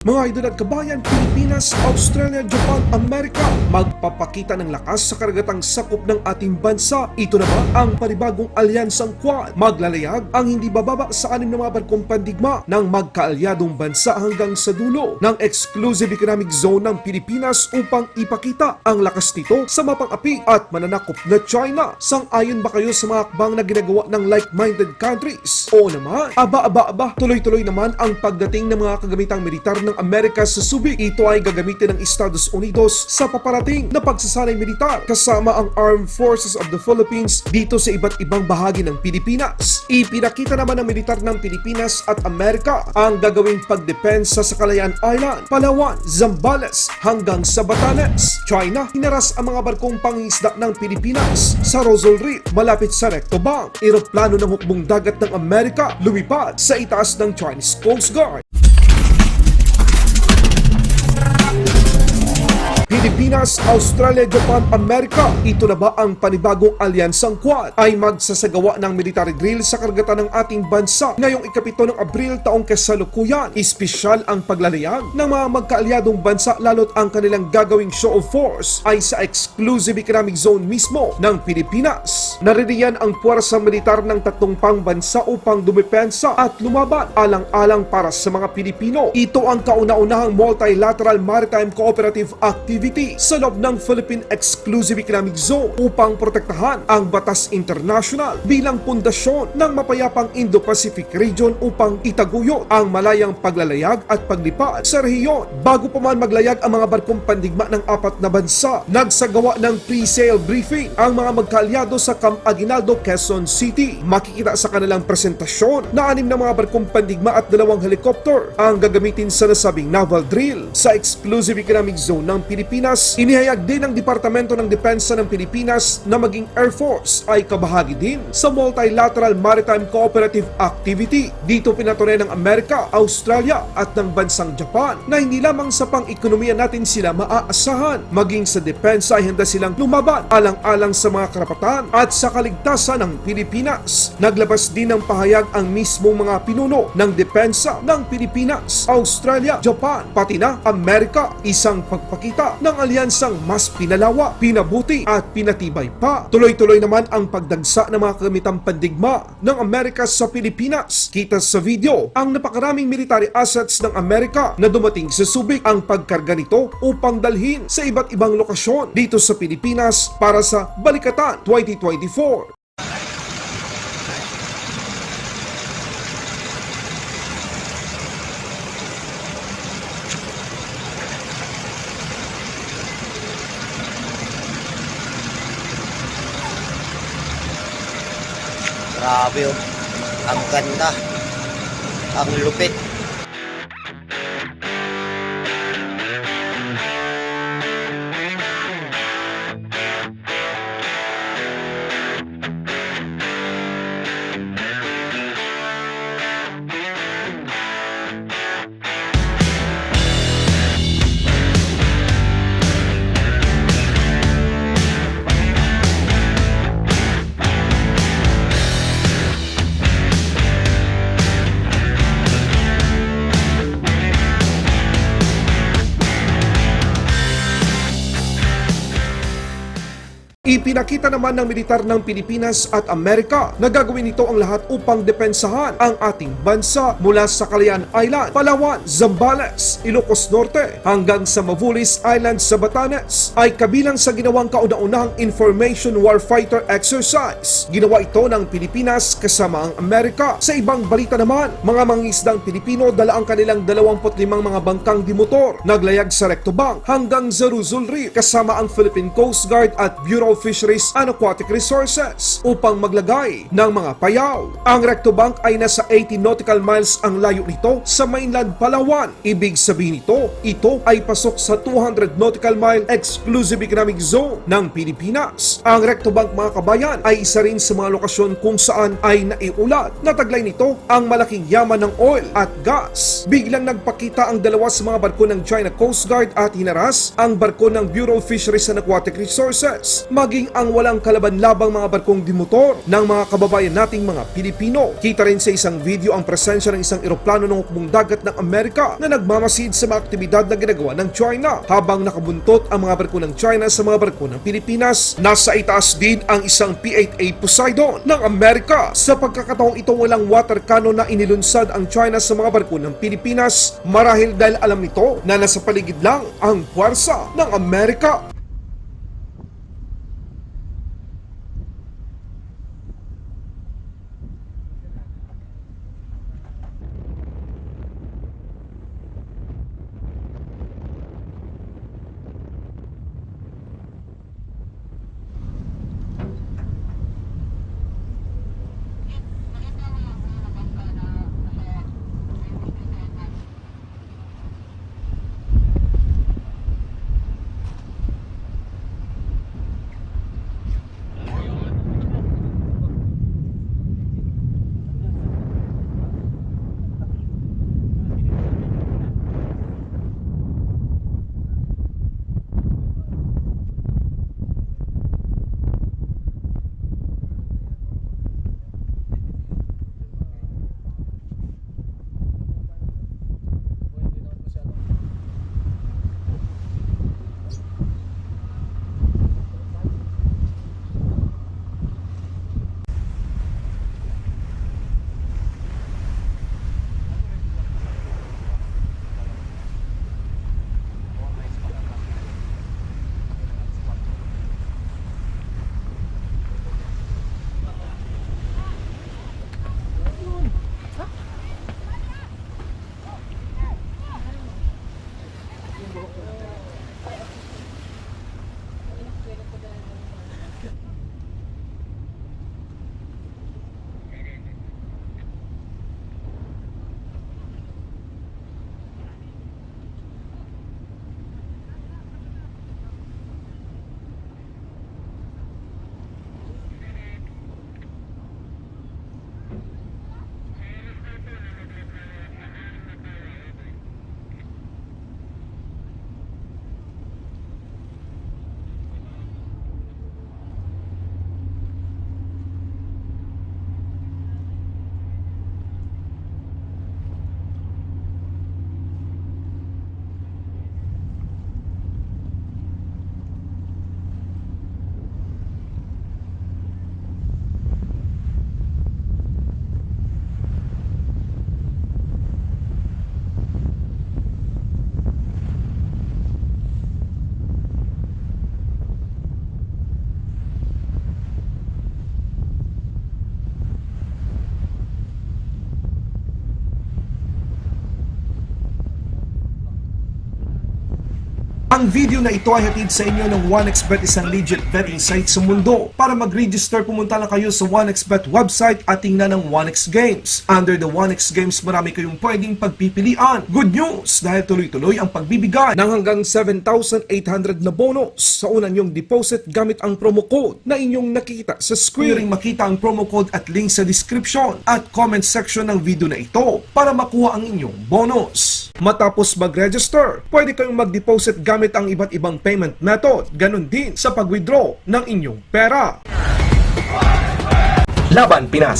Mga idol at kabayan, Pilipinas, Australia, Japan, Amerika magpapakita ng lakas sa karagatang sakop ng ating bansa. Ito na ba ang panibagong alyansang Quad? Maglalayag ang hindi bababa sa anim na mga barkong pandigma ng magkaalyadong bansa hanggang sa dulo ng exclusive economic zone ng Pilipinas upang ipakita ang lakas nito sa mapang-api at mananakop na China. Sang-ayon ba kayo sa mga akbang na ginagawa ng like-minded countries? Oo naman. Aba, aba, aba. Tuloy-tuloy naman ang pagdating ng mga kagamitang militar ng Amerika sa Subic. Ito ay gagamitin ng Estados Unidos sa paparating na pagsasanay militar kasama ang Armed Forces of the Philippines dito sa iba't ibang bahagi ng Pilipinas. Ipinakita naman ng militar ng Pilipinas at Amerika ang gagawing pagdepensa sa Kalayaan Island, Palawan, Zambales hanggang sa Batanes. China, hinaras ang mga barkong pangingisda ng Pilipinas sa Rosal Reef malapit sa Recto Bank. Eroplano ng hukbong dagat ng Amerika lumipad sa itaas ng Chinese Coast Guard. Pilipinas, Australia, Japan, Amerika. Ito na ba ang panibagong alyansang Quad ay magsasagawa ng military drill sa karagatan ng ating bansa ngayong ikapito ng Abril taong kasalukuyan. Espesyal ang paglalayag ng mga magkaalyadong bansa lalo't ang kanilang gagawing show of force ay sa exclusive economic zone mismo ng Pilipinas. Naririyan ang puwersa militar ng tatlong pang bansa upang dumepensa at lumaban alang-alang para sa mga Pilipino. Ito ang kauna-unahang multilateral maritime cooperative activity sa loob ng Philippine Exclusive Economic Zone upang protektahan ang batas international bilang pundasyon ng mapayapang Indo-Pacific region upang itaguyod ang malayang paglalayag at paglipad sa rehiyon. Bago pa man maglayag ang mga barkong pandigma ng apat na bansa, nagsagawa ng pre-sale briefing ang mga magkaalyado sa Camp Aguinaldo, Quezon City. Makikita sa kanilang presentasyon na anim na mga barkong pandigma at dalawang helicopter ang gagamitin sa nasabing naval drill sa exclusive economic zone ng Pilipinas. Inihayag din ng Departamento ng Depensa ng Pilipinas na maging Air Force ay kabahagi din sa Multilateral Maritime Cooperative Activity. Dito pinatunay ng Amerika, Australia at ng bansang Japan na hindi lamang sa pang-ekonomiya natin sila maaasahan, maging sa depensa ay handa silang lumaban alang-alang sa mga karapatan at sa kaligtasan ng Pilipinas. Naglabas din ng pahayag ang mismong mga pinuno ng depensa ng Pilipinas, Australia, Japan, pati na Amerika, isang pagpakita ng alyansang mas pinalawa, pinabuti at pinatibay pa. Tuloy-tuloy naman ang pagdagsa ng mga kagamitang pandigma ng Amerika sa Pilipinas. Kita sa video ang napakaraming military assets ng Amerika na dumating sa Subic ang pagkarga nito upang dalhin sa iba't ibang lokasyon dito sa Pilipinas para sa Balikatan 2024. Grabe oh. Ang ganda. Ang lupit. Ipinakita naman ng militar ng Pilipinas at Amerika na gagawin nito ang lahat upang depensahan ang ating bansa mula sa Calayan Island, Palawan, Zambales, Ilocos Norte hanggang sa Mavulis Island sa Batanes ay kabilang sa ginawang kauna-unahang Information Warfighter Exercise. Ginawa ito ng Pilipinas kasama ang Amerika. Sa ibang balita naman, mga mangisdang Pilipino dala ang kanilang 25 mga bangkang dimotor naglayag sa Recto Bank hanggang sa Ruzul Reef kasama ang Philippine Coast Guard at Bureau of Fisheries and Aquatic Resources upang maglagay ng mga payaw. Ang Recto Bank ay nasa 80 nautical miles ang layo nito sa mainland Palawan. Ibig sabihin nito, ito ay pasok sa 200 nautical mile exclusive economic zone ng Pilipinas. Ang Recto Bank mga kabayan ay isa rin sa mga lokasyon kung saan ay naiulat na taglay nito ang malaking yaman ng oil at gas. Biglang nagpakita ang dalawa sa mga barko ng China Coast Guard at hinaras ang barko ng Bureau of Fisheries and Aquatic Resources. Maging ang walang kalaban-labang mga barkong dimotor ng mga kababayan nating mga Pilipino. Kita rin sa isang video ang presensya ng isang eroplano ng hukbong dagat ng Amerika na nagmamasid sa mga aktibidad na ginagawa ng China habang nakabuntot ang mga barko ng China sa mga barko ng Pilipinas. Nasa itaas din ang isang P-8A Poseidon ng Amerika. Sa pagkakataong ito walang water cannon na inilunsad ang China sa mga barko ng Pilipinas marahil dahil alam nito na nasa paligid lang ang puwersa ng Amerika. Ang video na ito ay hatid sa inyo ng 1xBet isang legit betting site sa mundo. Para mag-register, pumunta lang kayo sa 1xBet website at tingnan ng 1x Games. Under the 1x Games, marami kayong pwedeng pagpipilian. Good news! Dahil tuloy-tuloy ang pagbibigay ng hanggang 7,800 na bonus sa unang nyong deposit gamit ang promo code na inyong nakikita sa screen. Ring makita ang promo code at link sa description at comment section ng video na ito para makuha ang inyong bonus. Matapos mag-register, pwede kayong mag-deposit gamit ang iba't ibang payment method. Ganon din sa pag-withdraw ng inyong pera. Laban Pinas